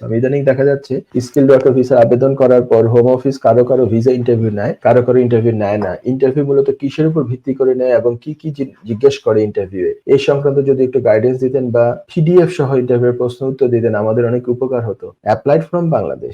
ইদানিং দেখা যাচ্ছে স্কিল ওয়ার্কার ভিসা আবেদন করার পর হোম অফিস কারও কারও ভিসা ইন্টারভিউ নেয়, কারও কারও ইন্টারভিউ নেয় না। ইন্টারভিউ মূলত কিসের উপর ভিত্তি করে নেয় এবং কি কি জিজ্ঞেস করে ইন্টারভিউয়ে এই সংক্রান্ত যদি একটু গাইডেন্স দিতেন বা পিডিএফ সহ ইন্টারভিউর প্রশ্ন উত্তর দিতেন, আমাদের অনেক উপকার হতো। অ্যাপ্লাইড ফ্রম বাংলাদেশ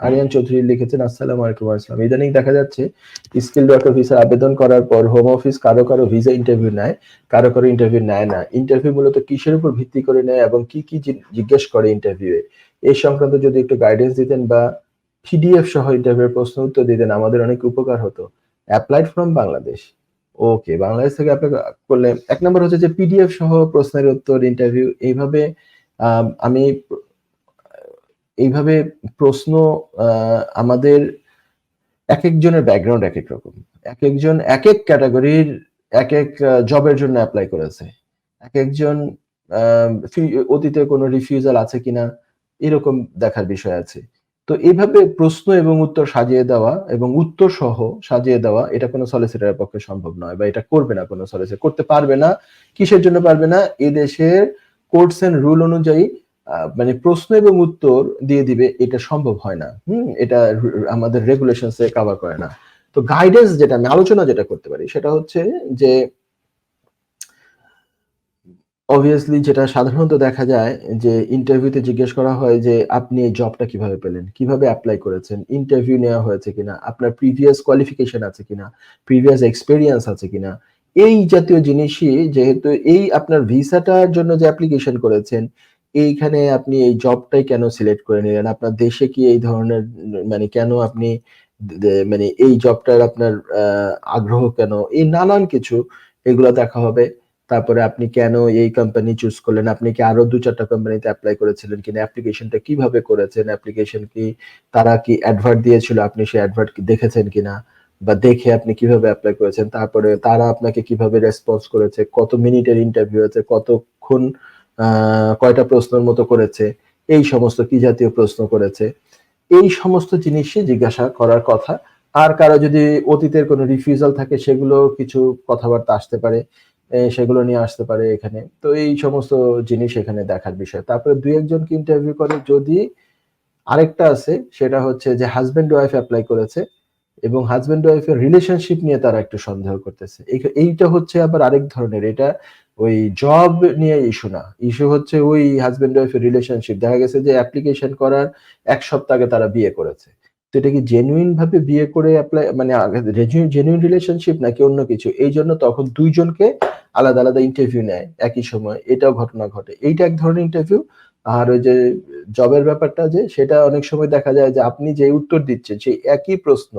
আরিয়ান চৌধুরী লিখেছেন আসসালামু আলাইকুম আসসালাম ইদানিং দেখা যাচ্ছে স্কিল ওয়ার্কার ভিসার আবেদন করার পর হোম অফিস কারও কারও ভিসা ইন্টারভিউ নেয় কারও কারও ইন্টারভিউ নেয় না। ইন্টারভিউ মূলত কিসের উপর ভিত্তি করে নেয় এবং কি কি জিজ্ঞেস করে ইন্টারভিউয়ে এই সংক্রান্ত যদি একটু গাইডেন্স দিতেন বা পিডিএফ সহ ইন্টারভিউর প্রশ্ন উত্তর দিতেন আমাদের অনেক উপকার হতো। Applied from Bangladesh okay Bangladesh থেকে অ্যাপ্লাই করলে এক নম্বর হচ্ছে যে পিডিএফ সহ প্রশ্নের উত্তর ইন্টারভিউ এইভাবে আম, আমি এইভাবে প্রশ্ন আমাদের এক একজনের ব্যাকগ্রাউন্ড এক এক রকম এক একজন এক এক ক্যাটাগরির এক এক জবের জন্য অ্যাপ্লাই করেছে। এক একজন অতীতে কোনো রিফিউজাল আছে কিনা, এরকম দেখার বিষয় আছে। তো এইভাবে প্রশ্ন এবং উত্তর সাজিয়ে দেওয়া এবং উত্তর সহ সাজিয়ে দেওয়া, এটা কোনো সলিসিটারের পক্ষে সম্ভব নয় বা এটা করবে না কোনো সলিসিটার করতে পারবে না, কিসের জন্য পারবে না? এই দেশের কোর্টস এন্ড রুল অনুযায়ী মানে প্রশ্ন এবং উত্তর দিয়ে দিবে, এটা সম্ভব হয় না। হুম, এটা আমাদের রেগুলেশনস এ কভার করে না। তো গাইডেন্স যেটা, আমি আলোচনা যেটা করতে পারি, সেটা হচ্ছে যে অবভিয়াসলি যেটা সাধারণত দেখা যায় যে ইন্টারভিউতে জিজ্ঞেস করা হয় যে, আপনি এই জবটা কীভাবে পেলেন? কীভাবে অ্যাপ্লাই করেছেন? ইন্টারভিউ নেওয়া হয়েছে কিনা? আপনার প্রিভিয়াস কোয়ালিফিকেশন আছে কিনা? প্রিভিয়াস এক্সপিরিয়েন্স আছে কিনা? এই জাতীয় জিনিসই যেহেতু এই আপনার ভিসাটার জন্য যে অ্যাপ্লিকেশন করেছেন এইখানে আপনি এই জবটাই কেন সিলেক্ট করে নিলেন? আপনার দেশে কি এই ধরনের মানে কেন আপনি মানে এই জবটার আপনার আগ্রহ কেন? এই নানান কিছু, এগুলো দেখা হবে। তারপরে আপনি কেন এই কোম্পানি চুজ করলেন? আপনি কি আরও দু চারটা কোম্পানিতে অ্যাপ্লাই করেছিলেন কিনা? অ্যাপ্লিকেশনটা কীভাবে করেছেন? অ্যাপ্লিকেশন কি তারা কি অ্যাডভার্ট দিয়েছিল? আপনি সেই অ্যাডভার্ট দেখেছেন কিনা? বা দেখে আপনি কীভাবে অ্যাপ্লাই করেছেন? তারপরে তারা আপনাকে কীভাবে রেসপন্স করেছে? কত মিনিটের ইন্টারভিউ আছে? কতক্ষণ কয়টা প্রশ্নের মতো করেছে, এই সমস্ত কি জাতীয় প্রশ্ন করেছে, এই সমস্ত জিনিসই জিজ্ঞাসা করার কথা। আর কারও যদি অতীতের কোনো রিফিউজাল থাকে, সেগুলো কিছু কথাবার্তা আসতে পারে সেগুলো নিয়ে আসতে পারে এখানে। তো এই সমস্ত জিনিস এখানে দেখার বিষয়। তারপরে দুই একজনকে ইন্টারভিউ করে? যদি আরেকটা আছে, সেটা হচ্ছে যে হাজব্যান্ড ওয়াইফ অ্যাপ্লাই করেছে এবং হাজব্যান্ড ওয়াইফের রিলেশনশিপ নিয়ে তারা একটু সন্দেহ করতেছে। এই- এইটা হচ্ছে আবার আরেক ধরনের। এটা ওই জব নিয়ে ইস্যু না। ইস্যু হচ্ছে ওই হাজবেন্ড ওয়াইফের রিলেশনশিপ দেখা গেছে যে অ্যাপ্লিকেশন করার এক সপ্তাহ আগে তারা বিয়ে করেছে। তো এটা কি জেনুইন ভাবে বিয়ে করে অ্যাপ্লাই মানে জেনুইন রিলেশনশিপ নাকি অন্য কিছু? এই জন্য তখন দুইজনকে আলাদা আলাদা ইন্টারভিউ নেয় একই সময়। এটাও ঘটনা ঘটে। এইটা এক ধরনের ইন্টারভিউ আর ওই যে জবের ব্যাপারটা যে, সেটা অনেক সময় দেখা যায় যে আপনি যে উত্তর দিচ্ছেন, সেই একই প্রশ্ন।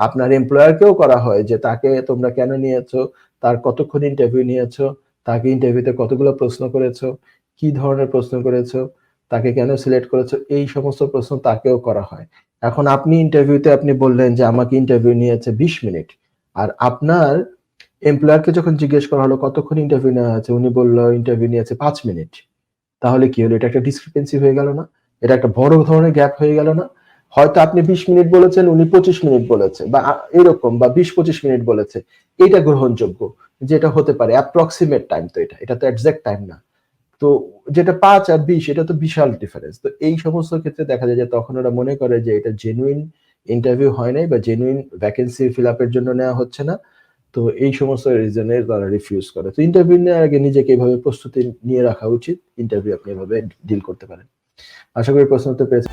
আপনার এমপ্লয়ারকেও করা হয় যে, তাকে তোমরা কেন নিয়েছো? তার কতক্ষণ ইন্টারভিউ নিয়েছো? তাকে ইন্টারভিউতে কতগুলো প্রশ্ন করেছ? কি ধরনের প্রশ্ন করেছ? তাকে কেন সিলেক্ট করেছ? এই সমস্ত প্রশ্ন তাকেও করা হয়। এখন আপনি ইন্টারভিউতে আপনি বললেন যে আমাকে ইন্টারভিউ নিয়েছে বিশ মিনিট। আর আপনার এমপ্লয়ারকে যখন জিজ্ঞেস করা হলো, কতক্ষণ ইন্টারভিউ নেওয়া হয়েছে উনি বলল ইন্টারভিউ নিয়েছে পাঁচ মিনিট। তাহলে কি হলো? এটা একটা ডিসক্রিপেন্সি হয়ে গেল না? এটা একটা বড় ধরনের গ্যাপ হয়ে গেল না? হয়তো আপনি বিশ মিনিট বলেছেন, উনি পঁচিশ মিনিট বলেছে, বা এরকম, বা বিশ পঁচিশ মিনিট বলেছে। এটা গ্রহণযোগ্য যেটা হতে পারে অ্যাপ্রক্সিমেট টাইম তো এটা এটা তো এক্সাক্ট টাইম না। তো যেটা পাঁচ আর বিশ, এটা তো বিশাল ডিফারেন্স তো এই সমস্ত ক্ষেত্রে দেখা যায় যে তখন ওরা মনে করে যে এটা জেনুইন ইন্টারভিউ হয় নাই, বা জেনুইন ভ্যাকেন্সি ফিল আপের জন্য নেওয়া হচ্ছে না। তো এই সমস্ত রিজনে তারা রিফিউজ করে। তো ইন্টারভিউ নেওয়ার আগে নিজেকে এইভাবে প্রস্তুতি নিয়ে রাখা উচিত। ইন্টারভিউ আপনি এভাবে ডিল করতে পারেন। আশা করি প্রশ্ন উত্তর পেয়েছেন।